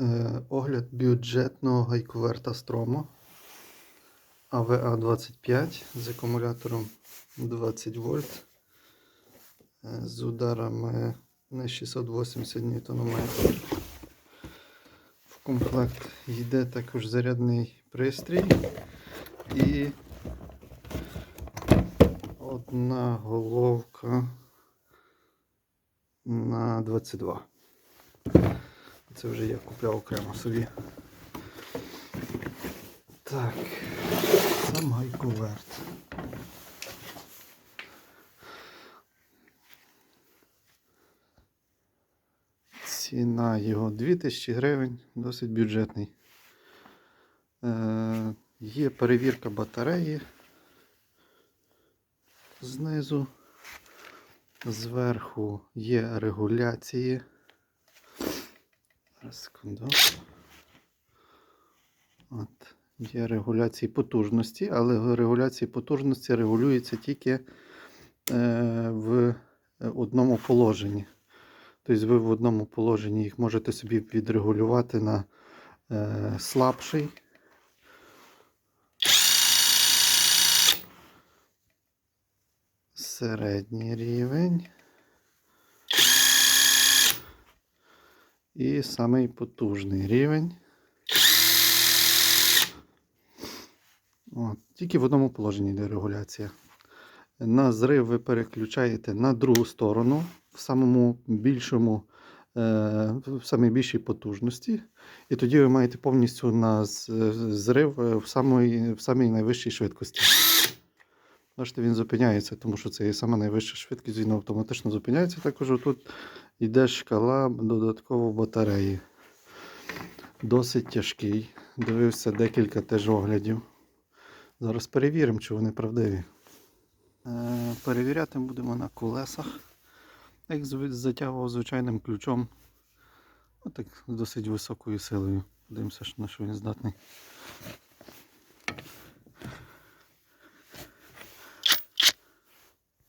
Е, Огляд бюджетного гайковерта Стромо АВА-25 з акумулятором 20 вольт е, з ударами на 680 Нм. В комплект йде також зарядний пристрій і одна головка на 22. Це вже я купляв окремо собі. Так, сам гайковерт. Ціна його 2000 гривень, досить бюджетний. Е, є перевірка батареї знизу. Зверху є регуляції. Секунду. От. Є регуляції потужності, але регуляції потужності регулюються тільки е, в одному положенні. Тобто ви в одному положенні їх можете собі відрегулювати на е, слабший. Середній рівень. І самий потужний рівень. От, тільки в одному положенні йде регуляція. На зрив ви переключаєте на другу сторону в самому більшому, е, в самій більшій потужності. І тоді ви маєте повністю на зрив е, в самій, в самій найвищій швидкості. Бачите, він зупиняється, тому що це є сама найвища швидкість, він автоматично зупиняється. Також тут йде шкала додатково батареї. Досить тяжкий. Дивився декілька теж оглядів. Зараз перевіримо, чи вони правдиві. Е, перевіряти будемо на колесах. Як затягував звичайним ключом. Отак з досить високою силою. Подивимося, на що він здатний.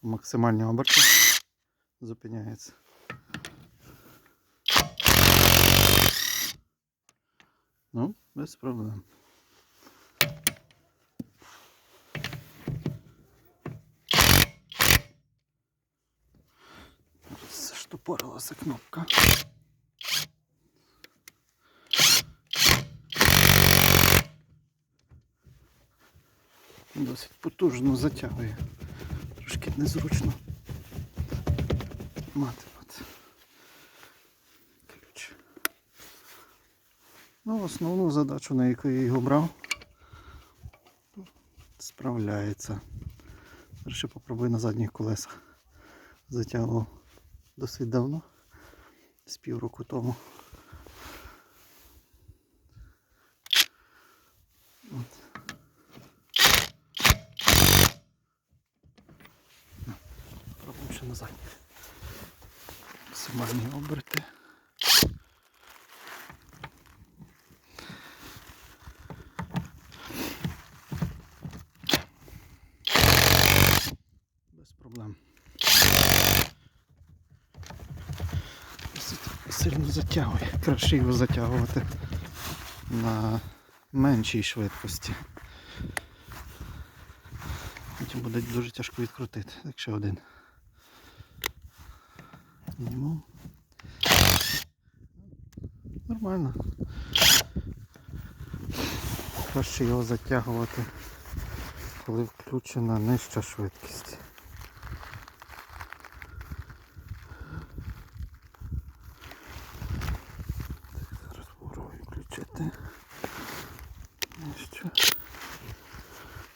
Максимальні оберти зупиняється. Ну, без проблем. Заштопорилася кнопка. Досить потужно затягує. Трошки незручно мати от ключ. Ну, основну задачу, на яку я його брав, справляється. Ще попробую на задніх колесах. Затягував досить давно, з півроку тому. Пробуємо ще на задніх. Максимальні оберти. Без проблем. Досить Сильно затягує. Краще його затягувати на меншій швидкості. Потім буде дуже тяжко відкрутити, якщо один. Зніму. Нормально. Краще його затягувати, коли включена нижча швидкість. Так, зараз попробую включити. Нижча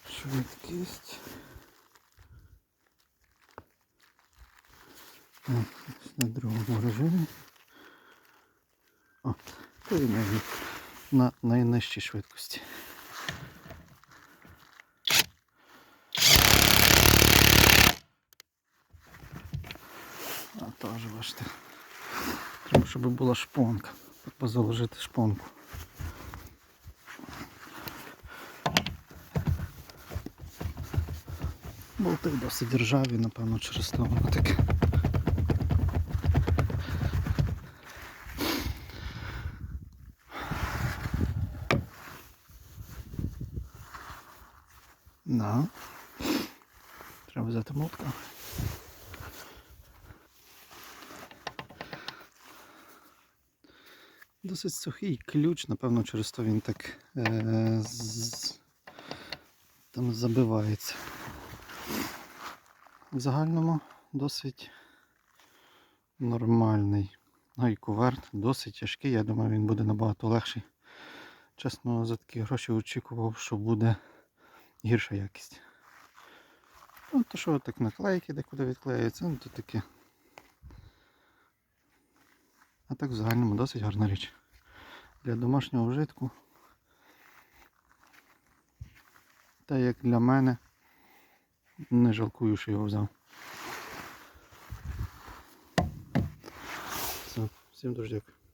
швидкість. Ось на другому режимі. От, порівняємо на найнижчій швидкості. А теж бачите. Треба, щоб була шпонка. Треба заложити шпонку. Болти досить державі, напевно, через то воно таке. Да. Треба взяти мотка. Досить сухий ключ, напевно, через то він так е- з- там забивається. В загальному досить нормальний. Ну і куверт досить тяжкий. Я думаю, він буде набагато легший. Чесно, за такі гроші очікував, що буде гірша якість. Ну, то що так наклейки декуди відклеюються, ну то таке. А так в загальному досить гарна річ. Для домашнього вжитку. Та як для мене, не жалкую, що його взяв. Все, всім дуже дякую.